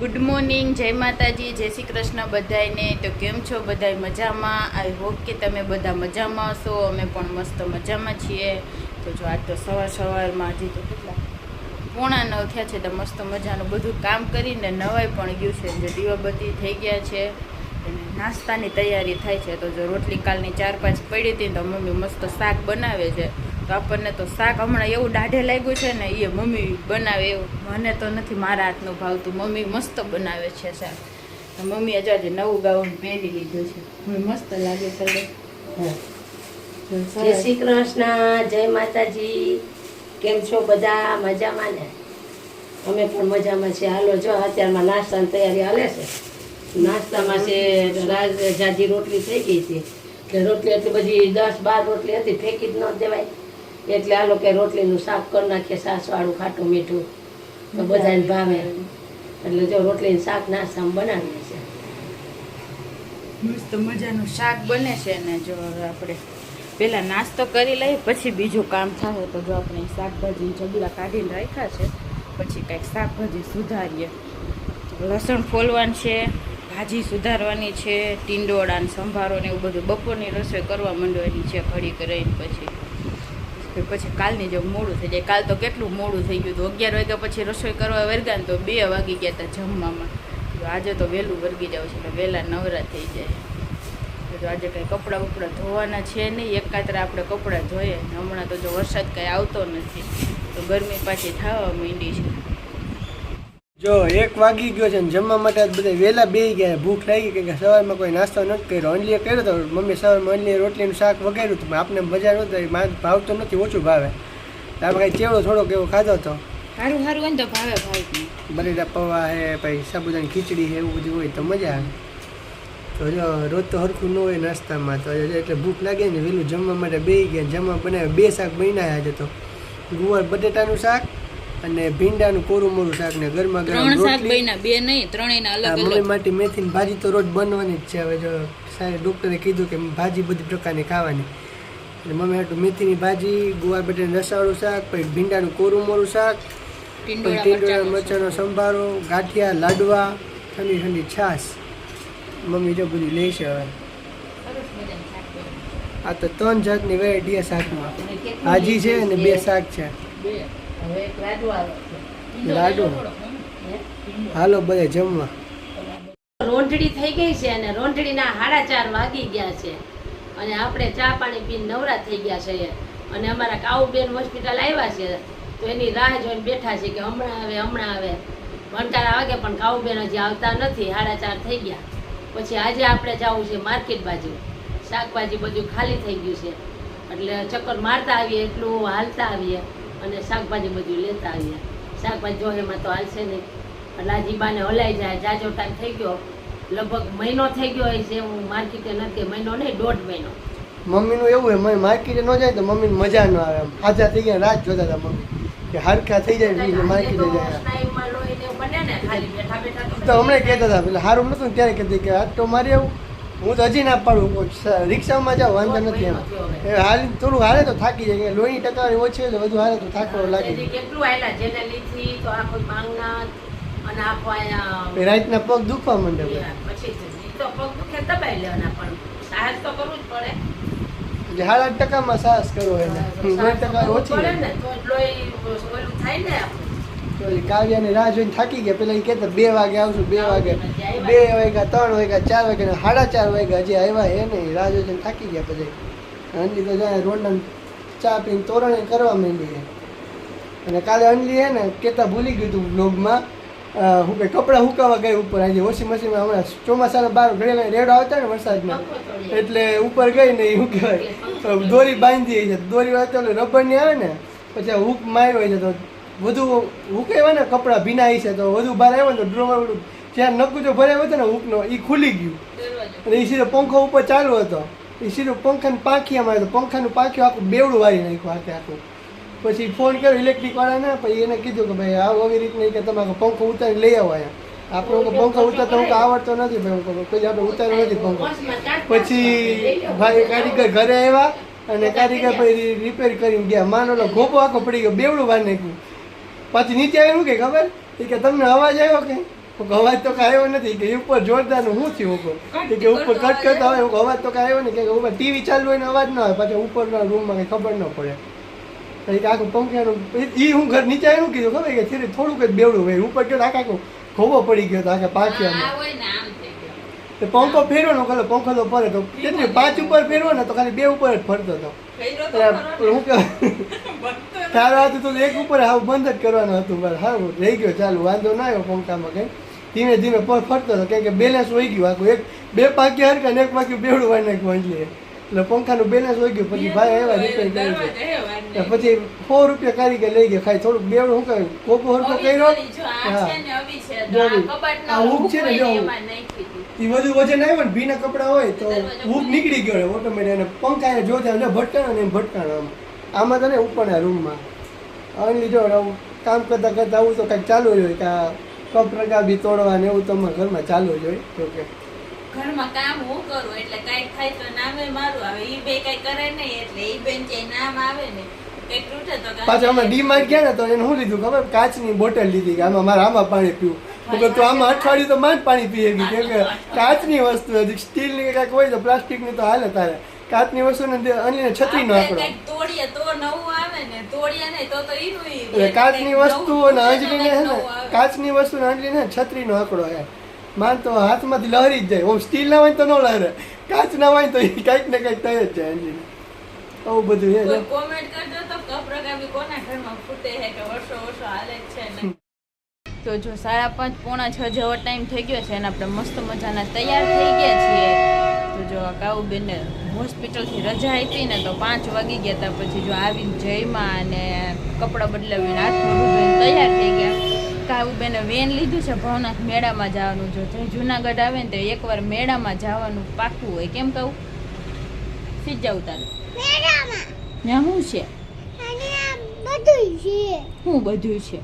Good morning જય માતાજી, જય શ્રી કૃષ્ણ બધાયને. તો કેમ છો બધાય મજામાં? આઈ હોપ કે તમે બધા મજામાં હશો. અમે પણ મસ્ત મજામાં છીએ. તો જો આજ તો સવાર સવારમાં હજી તો કેટલા? પોણા નવ થયા છે, તો મસ્ત મજાનું બધું કામ કરીને નવાઈ પણ ગયું છે. જે દીવાબત્તી થઈ ગયા છે અને નાસ્તાની તૈયારી થાય છે. તો જો રોટલી કાલની ચાર પાંચ પડી હતી તો મમ્મી મસ્ત શાક બનાવે છે. તો આપણને તો શાક હમણાં એવું દાઢે લાગ્યું છે ને એ મમ્મી બનાવે એવું. મને તો નથી મારા હાથનું ભાવતું. મમ્મી મસ્ત બનાવે છે શાક. મમ્મી હજુ આજે નવું ગાઉન પહેરી લીધું છે. મસ્ત લાગે છે જય શ્રી કૃષ્ણ જય માતાજી. કેમ છો બધા? મજામાં ને? અમે પણ મજામાં છીએ. હાલો જો અત્યારમાં નાસ્તાની તૈયારી હાલે છે. નાસ્તામાં છે રાજ જાજી રોટલી થઈ ગઈ હતી. એટલે રોટલી એટલી બધી દસ બાર રોટલી હતી ફેંકી જ ન દેવાય. એટલે આ લોકો રોટલીનું શાક કરી નાખીએ સાસવાળું ખાટું મીઠું. તો બધાને ભાવે. એટલે જો રોટલીનું શાક નાસ્તામાં બનાવીએ છીએ. મસ્ત મજાનું શાક બને છે ને જો આપણે પહેલાં નાસ્તો કરી લઈએ પછી બીજું કામ થાય તો જો આપણે શાકભાજી જબલા કાઢીને રાખ્યા છે પછી કંઈક શાકભાજી સુધારીએ. લસણ ફોલવાનું છે ભાજી સુધારવાની છે ટીંડોળા ને સંભારો ને એવું બધું બપોરની રસોઈ કરવા માંડવાની છે ઘડી કરીને પછી. કે પછી કાલની જો મોડું થઈ જાય. કાલ તો કેટલું મોડું થઈ ગયું હતું. અગિયાર વાગ્યા પછી રસોઈ કરવા વર્ગ્યા ને તો બે વાગી ગયા હતા જમવામાં. આજે તો વહેલું વર્ગી જાવ છે એટલે વહેલા નવરા થઈ જાય. તો આજે કંઈ કપડાં બપડા ધોવાના છે નહીં. એકાત્ર આપણે કપડાં ધોઈએ. હમણાં તો જો વરસાદ કાંઈ આવતો નથી. તો ગરમી પાછી થવા માંડી છે. જો એક વાગી ગયો છે ને જમવા માટે બધા વહેલા બેસી ગયા ભૂખ લાગી કે સવારમાં કોઈ નાસ્તો નથી કર્યો અંડલીએ કર્યો તો મમ્મી સવારમાં અંડલી રોટલીનું શાક વગાડ્યું હતું આપણે મજા નહોતી મારે ભાવતો નથી ઓછું ભાવે. તો આપણે કાંઈ ચેવડો થોડોક એવો ખાધો હતો. સારું સારું હોય તો ભાવે. ભાઈ બટેટા પૌવા હે પછી સાબુદાની ખીચડી છે એવું બધું હોય તો મજા આવે. તો જો રોજ તો હરખું ન હોય નાસ્તામાં તો એટલે ભૂખ લાગે ને વહેલું જમવા માટે બેસી ગયા જમવા બનાવે બે શાક બનાવ્યા આજે તો. ગુવાર બટેટાનું શાક અને ભીંડાનું કોરું મોરું શાક ને ગરમા ગરમ ત્રણ શાક બન્યા બે નહીં ત્રણેયના હા, અલગ મમ્મી અલગ. માટે મેથીની ભાજી તો રોજ બનવાની જ છે હવે જો સાહેબ ડૉક્ટરે કીધું કે ભાજી બધી પ્રકારની ખાવાની. એટલે મમ્મી હાટું મેથીની ભાજી ગુવાર બટેટાનું રસાવાળું શાક પછી ભીંડાનું કોરું મોરું શાક ટીંડોળા મરચાંનો સંભારો ગાંઠિયા લાડવા ઠંડી ઠંડી છાશ. મમ્મી જો બધી લેશે હવે. આ તો ત્રણ જાતની વેરાયટી શાકમાં. ભાજી છે અને બે શાક છે. લાડુ? હાલો બધા જમવા. રોંઢડી થઈ ગઈ છે અને રોંઢડીના સાડા ચાર વાગી ગયા છે. અને આપણે ચા પાણી પીને નવરા થઈ ગયા છે. અને અમારા કાઉબેન હોસ્પિટલ આવ્યા છે. તો એની રાહ જોઈને બેઠા છે કે હમણાં આવે હમણાં આવે. ઘંટારા વાગે પણ કાઉબેન હજી આવતા નથી સાડા ચાર થઈ ગયા. પછી આજે આપણે જવું છે માર્કેટ બાજુ. શાકભાજી બધું ખાલી થઈ ગયું છે. એટલે ચક્કર મારતા આવીએ એટલું હાલતા આવીએ. અને શાકભાજી બધું લેતા આવ્યા શાકભાજી જો એમાં તો હાલશે નહીં. એટલે આ જીબાને હલાઈ જાય. જાજો ટાઈમ થઈ ગયો. લગભગ મહિનો થઈ ગયો હોય છે હું માર્કેટે નથી. મહિનો નહીં દોઢ મહિનો. મમ્મીનું એવું હોય મમ્મી માર્કેટે ન જાય તો મમ્મીને મજા ન આવે હાજા થઈ ગયા રાત જોતા હતા મમ્મી. કે હરખા થઈ જાય માર્કેટે જાય. તો હમણાં કહેતા હતા પેલા સારું નતું ત્યારે કહેતી કે આજ તો મારે એવું હું તો હજી ના પાડું રિક્ષામાં જાઉં વાંધો નથી એમ. એ હાલ થોડું હાલે તો થાકી જાય લોહી ટકાવારી ઓછી હોય તો વધુ હાલે તો થાકવા લાગે. કેટલું આયલા જેને લીધી તો આખો માંગના અને આખો રાતના પગ દુખવા માંડે પછી. તો પગ દુખે દબાઈ લેવાના પણ. સાહસ તો કરવું જ પડે. હાલ ટકામાં સાહસ કરવો એને. ટકા ઓછી થાય ને. તો એ કાવ્યાની રાહ જોઈને થાકી ગયા. પેલા એ કહેતા બે વાગે આવશું બે વાગે. બે વાગ્યા ત્રણ વાગ્યા ચાર વાગ્યા ને સાડા ચાર વાગ્યા હજી આવ્યા એ નહીં રાહ જોઈને થાકી ગયા પછી અંજલી તો જાય રોડના ચા પીને તોરણે કરવા માંડી અને કાલે અંજલી હે ને કહેતા ભૂલી ગયું હતું બ્લોગમાં હું કે કપડાં સુકાવા ગઈ ઉપર. આજે વોશિંગ મશીનમાં હમણાં ચોમાસાના બહાર ઘડેલા રેડો આવતા ને વરસાદમાં. એટલે ઉપર ગઈ ને શું કહેવાય? દોરી બાંધી છે દોરી વાંચે રબરની આવે ને પછી હૂક માર્યો છે તો વધુ હૂક આવ્યા ને કપડાં ભીનાઈ છે તો વધુ બહાર આવ્યો ને તો ડ્રોમાં જ્યાં નકું જો ભરાયો હતો ને હુકનો એ ખુલી ગયું. અને એ સીધો પંખો ઉપર ચાલુ હતો. એ સીધો પંખાને પાંખી અમારે તો પંખાનું પાંખિયું આખું બેવડું વાળી નાખ્યું આખે આખું પછી ફોન કર્યો ઇલેક્ટ્રિક વાળાને પછી એને કીધું કે ભાઈ આવું આવી રીતના કે તમારે પંખો ઉતારી લઈ આવો અહીંયા આપણે પંખો ઉતારતો હું આવડતો નથી પછી આપણે ઉતાર્યો નથી પંખો. પછી ભાઈ કારીગર ઘરે આવ્યા અને કારીગર પછી રિપેર કરીને ગયા. માનો લો ગોપો આખો પડી ગયો બેવડું વાર નાખ્યું. પાછી નીચે આવ્યું કે ખબર? એ કે તમને અવાજ આવ્યો કે? અવાજ તો કાયો નથી. કે ઉપર જોરદારનું શું થયું કહું? કે ઉપર કટ કરતા હોય અવાજ તો કાયો આવ્યો નહીં કે ઉપર ટીવી ચાલુ હોય ને અવાજ ના હોય પાછા ઉપરના રૂમમાં કંઈ ખબર ન પડે. કે આખું પંખાનું એ હું ઘર નીચે આવ્યું કીધું ખબર? કે થોડુંક જ બેવડું હોય. ઉપર ગયો આખા આખો ખોબો પડી ગયો તો આખા પાછિયામાં તો પંખો ફેરવો ને કલો પંખો તો ફરે તો કેટલી પાંચ ઉપર ફેરવો ને તો ખાલી બે ઉપર જ ફરતો હતો. હું કે તારો હતું તો એક ઉપર હાવ બંધ જ કરવાનું હતું બસ હા રહી ગયો ચાલુ વાંધો ના આવ્યો પંખામાં કંઈ. ધીમે ધીમે પર ફરતો હતો કેમ કે બેલેન્સ હોઈ ગયું આખું એક બે પાકી હરકા ને એક પાકી બેવડું વાળી નાખ્યું એટલે એટલે પંખાનું બેલેન્સ હોઈ ગયું પછી ભાઈ આવ્યા રિપેર કરી નહીં. પછી સો રૂપિયા કારીગર લઈ ગયા ખાઈ થોડુંક બેવડું શું કહ્યું કોપો હરકો કર્યો આ હા. જો આ. હૂક છે ને જો. એ બધું વજન આવ્યું ને ભીના કપડા હોય તો હૂક નીકળી ગયો ઓટોમેટિક અને પંખા જોતા એટલે ભટકાણો ને ભટકાણો આમ આમાં તને ઉપર ઉપરના રૂમમાં અહીં જો કામ કરતા કરતા આવું તો કંઈક ચાલુ જ હોય કે આ રગા બી તોડવા ને એવું તમારા ઘરમાં ચાલુ જ હોય જો કે ઘરમાં કામ હું કરું એટલે કાંઈક થાય તો નામે મારું આવે. ઈ બે કઈ કરે નહીં એટલે ઈ બેન કે નામ આવે ને કંઈક તૂટે તો કાંઈ અમે ડીમાર્ટ ગયા ને તો એને શું લીધું ખબર? કાચની બોટલ લીધી કે આમાં મારે આમાં પાણી પીવું. તો આમાં અઠવાડિયું તો માં જ પાણી પીએ. ગઈ કેમ કે કાચની વસ્તુ હતી સ્ટીલની કાંઈક હોય તો પ્લાસ્ટિકની તો હાલે તારે. કાચની છત્રી નો આપણે આંકડો. કાંઈક તોડીએ તો નવું આવે ને તોડીએ નહીં તો ઈનું કાચની વસ્તુ અને ને કાચની વસ્તુ ને અંજલીને છત્રીનો આંકડો હે. માન તો હાથમાંથી લહેરી જ જાય. ઓમ સ્ટીલ ના હોય તો ન લહેરે. કાચ ના હોય તો એ કાંઈક ને કાંઈક થઈ જ જાય અંજલી આવું બધું છે કોમેન્ટ કરજો તો કપરગામી કોના ઘરમાં ફૂટે છે કે વર્ષો વર્ષો હાલે છે ને. તો જો સાડા પાંચ પોણા છ જેવો ટાઈમ થઈ ગયો છે અને આપણે મસ્ત મજાના તૈયાર થઈ ગયા છીએ. તો જો આ કાઉબેનને હોસ્પિટલથી રજા આપી ને તો પાંચ વાગી ગયા હતા પછી જો આવીને જયમાં અને કપડાં બદલાવીને હાથ મોઢું તૈયાર થઈ ગયા. કાઉબેને વેન લીધું છે ભવનાથ મેળામાં જવાનું. જો જુનાગઢ આવે ને તો એકવાર મેળામાં જવાનું પાકું હોય. કેમ કહું? સીજ જાવ તારે મેળામાં? ત્યાં શું છે? બધું છે. શું બધું છે?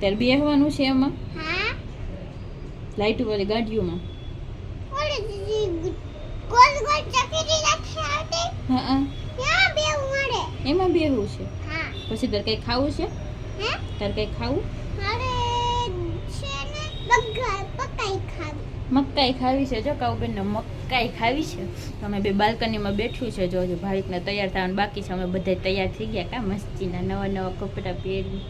ત્યારે બેસવાનું છે એમાં? હા? લાઈટ વાળી ગાડીઓમાં? હા એમાં બેહવું છે? પછી તારે કંઈ ખાવું છે? તારે કંઈ ખાવું? મકાઈ ખાવી. છે? જો કાઉબેનને મકાઈ ખાવી છે. અમે બે બાલ્કનીમાં બેઠું છે જો હજુ ભાવિકને તૈયાર થવાનું બાકી છે. અમે બધા તૈયાર થઈ ગયા કા મસ્તીના નવા નવા કપડાં પહેરી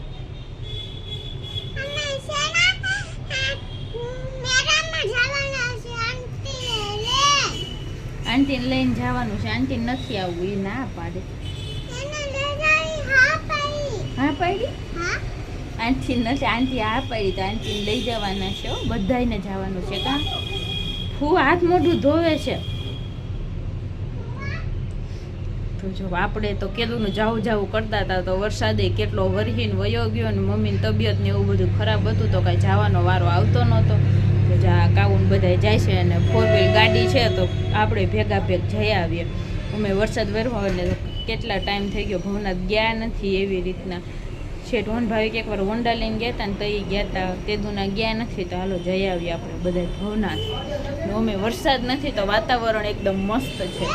આંટીને લઈને જવાનું છે. આંટી નથી આવવું એ ના પાડે. હા પાડી? આંટી નથી આંટી હા પાડી તો આંટીને લઈ જવાના છે હો બધાયને જવાનું છે કા? ફૂ હાથ મોઢું ધોવે છે. તો જો આપણે તો કેટલું જાવું જાવું કરતા હતા તો વરસાદે કેટલો વરહીને વયો ગયો ને મમ્મીની તબિયત ને એવું બધું ખરાબ હતું તો કાંઈ જવાનો વારો આવતો નહોતો. તો જા કાઉન બધા જાય છે અને ફોર વ્હીલ ગાડી છે તો આપણે ભેગા ભેગ જઈ આવીએ. અમે વરસાદ વરવા એટલે કેટલા ટાઈમ થઈ ગયો? ભવનાથ ગયા નથી એવી રીતના. શેઠ વન ભાવિક એકવાર હોન્ડા લઈને ગયા હતા ને તો એ ગયા હતા તે. દુના ગયા નથી તો હાલો જઈ આવીએ આપણે બધા ભવનાથ. અમે વરસાદ નથી તો વાતાવરણ એકદમ મસ્ત છે.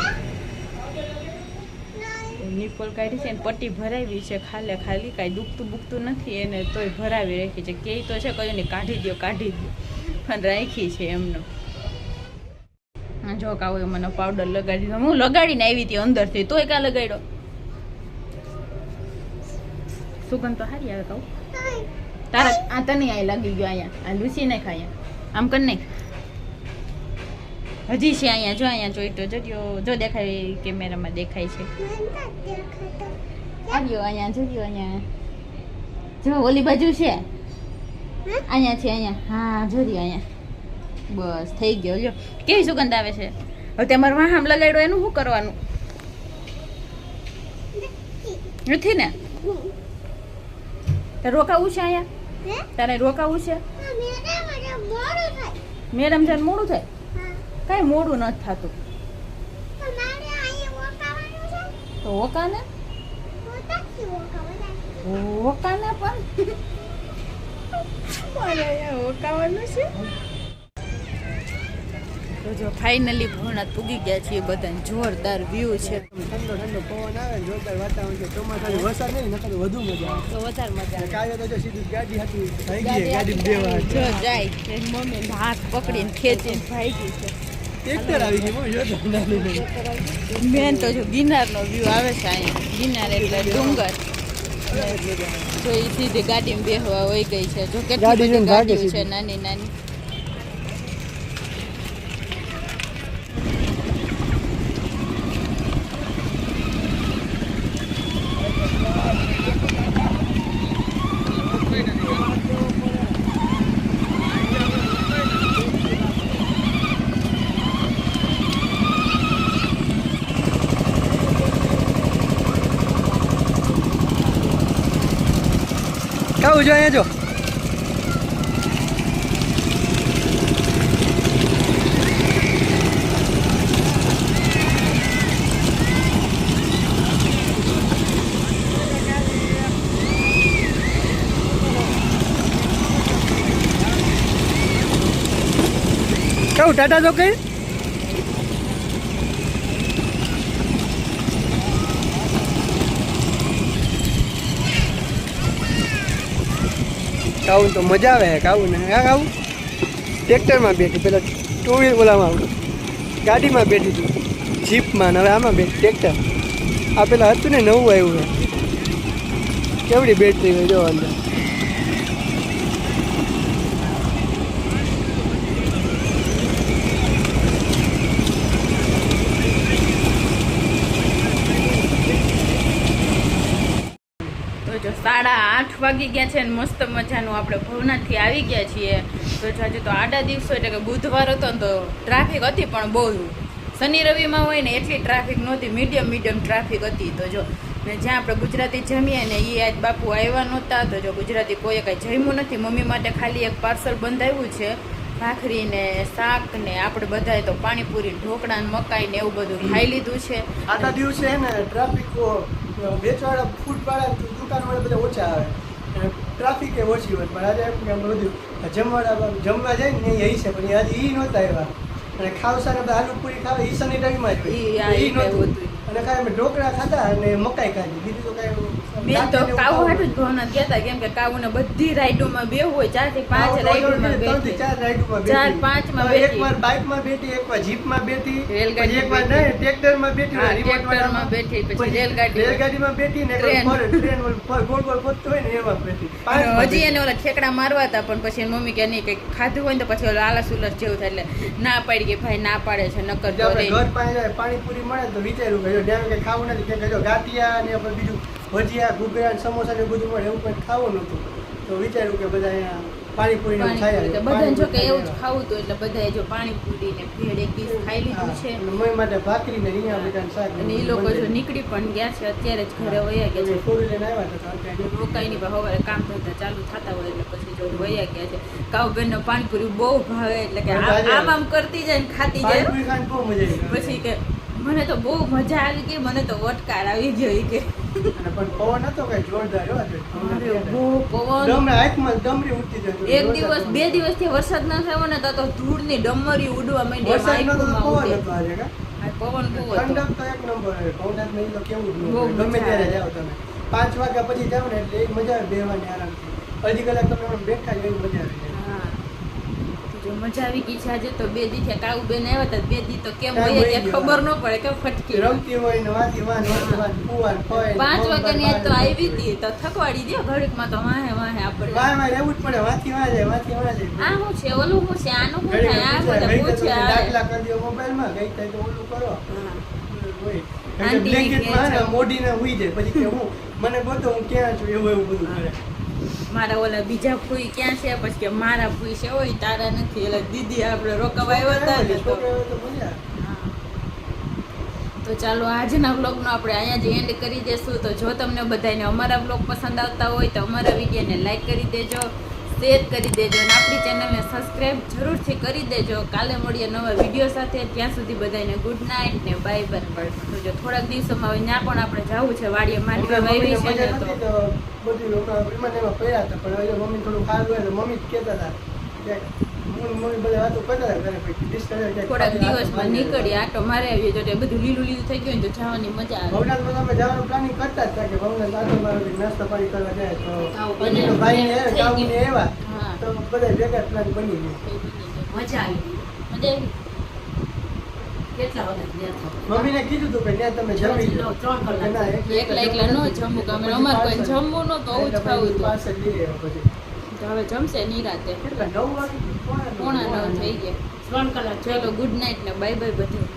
નિપલ કાઢી છે ને પટ્ટી ભરાવી છે ખાલે ખાલી, કાંઈ દુખતું બુખતું નથી એને તોય ભરાવી રાખી છે. કે તો છે કયું ને કાઢી દો કાઢી દો પણ રાખી છે એમનો. જો કાવો મને પાવડર લગાડી દીધો હું લગાડીને આવી હતી અંદરથી તોય કા લગાડ્યો? સુગંધ તો સારી આવે કહું. તારા આ તને આ લાગી ગયો અહીંયા. આ લૂસી નાખ અહીંયા આમ કર નહીં હજી છે અહીંયા. જો અહીંયા જોઈ તો જોજો. જો દેખાય કેમેરામાં દેખાય છે. આવ્યો અહીંયા જોજો અહીંયા. જો ઓલી બાજુ છે. અહીંયા છે અહીંયા. હા જોજો અહીંયા. બસ થઈ ગયો. લ્યો. કેવી સુગંધ આવે છે? હવે તમારે વાહામ લગાડ્યો એનું શું કરવાનું? નથી ને? તારે રોકાવું છે અહીંયા? તારે રોકાવું છે? મેડમ જાન મોડું થાય. કાંઈ મોડું નથી થતું. તો ઓકાને ઓકાને પણ? ઓકાવાનું છે? તો જો ફાઇનલી ભવનાથ પૂગી ગયા છીએ બધા જોરદાર વ્યૂ છે. ઠંડો ઠંડો પવન આવે ને જોરદાર વાતાવરણ છે. ચોમાસાની વરસાદ નહીં નકર વધુ મજા આવે. તો વધારે મજા આવે. કાલે તો જો સીધી ગાડી હતી થઈ ગઈ ગાડી વાર જો જાય. એની મમ્મી હાથ પકડીને ખેંચીને ભાગી છે. ટ્રેક્ટર આવી ગયું નાની નાની. મેન તો જો ગિરનારનો વ્યૂ આવે છે અહીંયા. ગિરનાર એટલે ડુંગર. તો એ સીધી ગાડીમાં બેહવા હોય ગઈ છે. જો કેટલી ગાડી બધી ગાડીઓ છે નાની નાની. કાવું જો. જો તો કાવું તો મજા આવે કાવું ને. હા કાવું ટ્રેક્ટરમાં બેઠી, પેલા ટુ વ્હીલ ઓલામાં ગાડીમાં બેઠી હતી જીપમાં ને હવે આમાં બેઠ, ટ્રેક્ટર. આ પેલા હતું ને, નવું આવ્યું કેવડી બેટરી હોય, જો અંદર તો જો સાડા આઠ વાગી ગયા છે ને મસ્ત મજાનું આપણે ભવનાથથી આવી ગયા છીએ. તો હજુ તો આડા દિવસો એટલે કે બુધવાર હતો ને તો ટ્રાફિક હતી પણ બહુ. શનિ રવિમાં હોય ને એટલી ટ્રાફિક નહોતી, મીડિયમ મીડિયમ ટ્રાફિક હતી. તો જો ને જ્યાં આપણે ગુજરાતી જમીએ ને એ આજ બાપુ આવ્યા નહોતા, તો જો ગુજરાતી કોઈએ કાંઈ જમ્યું નથી. મમ્મી માટે ખાલી એક પાર્સલ બંધાવ્યું છે, ભાખરી ને શાક ને આપણે બધાએ તો પાણીપુરી ઢોકળા ને મકાઈ ને એવું બધું ખાઈ લીધું છે. આટલા દિવસે ને ટ્રાફિક વેચવાળા ફૂટવાળા દુકાનવાળા બધા ઓછા આવે. અને ટ્રાફિક એ ઓછી હોય. પણ આજે એમ કે બધું જમવાળા જમવા જાય ને એ છે પણ એ આજે એ નહોતા આવ્યા. અને ખાવસાને બધા આલુ પૂરી ખાવે એ શનિ રવિમાં જ ઈ નહોતું. અને કાંઈ અમે ઢોકળા ખાધા અને મકાઈ ખાધી બીજું તો કાંઈ બેન તો કાવું હાટું જ ભવનાથ ગયા કેમ કે કાવું ને બધી રાઈડોમાં બેવું હોય ચારથી પાંચ રાઈડોમાં બેઠી ચાર રાઈડોમાં ચાર બેઠી. પાંચમાં બેઠી. વાર બાઇકમાં બેઠી એક જીપમાં બેઠી રેલગાડીમાં પછી એક વાર બેઠી. નહીં ટ્રેક્ટરમાં બેઠી હા, હોય, remote ટ્રેક્ટરમાં બેઠી, પછી પછી રેલગાડી. રેલગાડીમાં બેઠી ને ટ્રેન. ગોળ ગોળ ફરતું હોય ને એમાં બેઠી હજી એને ઓલા ઠેકડા મારવા હતા પણ પછી એની મમ્મી કે નહીં કંઈક ખાધું હોય ને તો પછી ઓલા આલસ ઉલસ જેવું થાય એટલે ના પાડી કે ભાઈ ના પાડે છે નકર ઘર પાસે પાણીપુરી મળે તો વિચાર્યું કે જો ડેમ કે ખાવું નથી કે જો ગાંઠિયા ને આપણે બીજું ભજીયા ઘૂઘરા સમોસા ને બધું મળે એવું કંઈ ખાવું નહોતું. તો વિચાર્યું કે બધા અહીંયા પાણીપુરી ને એવું ખાઈ પાણીપુરી તો આવીએ. બધાને જો કે એવું જ ખાવું હતું એટલે બધાએ જો પાણીપુરી ને ભેળ એક ડીશ ખાઈ લીધું છે. હા, માટે ભાખરી ને રીંગણા બટાકાનું શાક અને એ લોકો જો નીકળી પણ ગયા છે અત્યારે જ ઘરે વયા ગયા છે. ફોર લઈને આવ્યા હતા રોકાઈ ની સવારે કામ ધંધા ચાલુ થતા હોય એટલે પછી જો વયા ગયા છે. કાઉબેન નો પાણીપુરી બહુ ભાવે એટલે કે આમ આમ કરતી જાય ને ખાતી જાય. પછી કે મને તો બહુ મજા આવી ગઈ મને તો વટકાર આવી ગઈ કે. પણ પવન હતો કઈ જોરદાર બહુ પવન. ડમરી ઉડતી જતી એક દિવસ બે દિવસથી વરસાદ ન થયો ને તો ધૂળ ધૂળની ડમરી ઉડવા માંડી વરસાદ નતો પવન હતો આજે પવન બહુ ઠંડક તો એક નંબર પવનાથ નહીં તો કેવું ન. ગમે ત્યારે. જાઓ તમે. પાંચ વાગ્યા પછી જાવ ને એટલે એક મજા આવે બેહવાની આરામથી. અડધી કલાક તમે બેઠા જ એવી મજા આવે. જો મજા આવી ગઈ છે આજે તો બે દી થયા કાઉ બેન આવ્યા હતા બે દી તો કેમ હોય કે ખબર ન પડે કે ફટકી રમતી હોય ને વાંચી વાન વાન ફુવા ફોય પાંચ વાગ્યાની આજ તો આવી હતી તો થકવાડી દે ઘડીકમાં તો વાહે વાહે આપણે. બારમાં રહેવું જ પડે વાંચી વાંચે વાંચી વાંચે. આ હું છે ઓલું હું છે? આનું હું થાય? આ બધા પૂછે દાખલા કરી દો મોબાઈલમાં ગઈ થાય તો ઓલું કરો. હોય. બ્લેન્કેટમાં હે ને હુઈ જાય. પછી કે હું મને ગોતો હું ક્યાં છું એવું એવું બધું કરે. મારા ઓલા બીજા ફૂઈ ક્યાં છે? પછી મારા ફૂઈ છે. હોય તારા નથી. એટલે દીદી આપણે રોકાવા આવ્યા હતા તો. ચાલો, આજના બ્લોગનો આપણે અહીંયા જ એન્ડ કરી દેશું. તો જો તમને બધાને અમારા વ્લોગ પસંદ આવતા હોય તો અમારા વિડીયોને લાઈક કરી દેજો. શેર કરી દેજો અને આપણી ચેનલને સબસ્ક્રાઈબ જરૂરથી કરી દેજો. કાલે મળીએ નવા વીડિયો સાથે. ત્યાં સુધી બધાને ગુડ નાઇટ ને બાય બાય જો થોડાક દિવસોમાં હવે ત્યાં પણ આપણે જવું છે. વાડીએ માટે વાવી છે તો. બધી લોકો એમાં એમાં પડ્યા હતા. પણ મમ્મી થોડું ખારું હોય તો મમ્મી જ કહેતા હતા. થોડાક દિવસમાં નીકળી આટો મારે આવીએ તો બધું લીલું લીલું થઈ ગયું તો જવાની મજા આવે. ભવનાથમાં તમે જવાનું પ્લાનિંગ કરતા જ કે ભવનાથ આટો મારો કંઈક પાણી કરવા જાય તો આવું પછી બને. તો ભાઈ ને થઈ કાબુ ને ગયું. એવા. તો બધા ભેગા પ્લાન બની ગયો મજા આવી. મજા આવી. કેટલા વખત ગયા હતા? મમ્મીને કીધું હતું કે ત્યાં તમે જમી લો ત્રણ કલાક. એકલા એકલા ન જમવું ગમે અમારે કોઈ જમવું ન તો આવું જ ખાવું હતું. હવે જમશે નિરાતે. કેટલા નવ વાગે? પોણા થઈ ગયા. ત્રણ કલાક. ચલો ગુડ નાઇટ ને બાય બાય બધું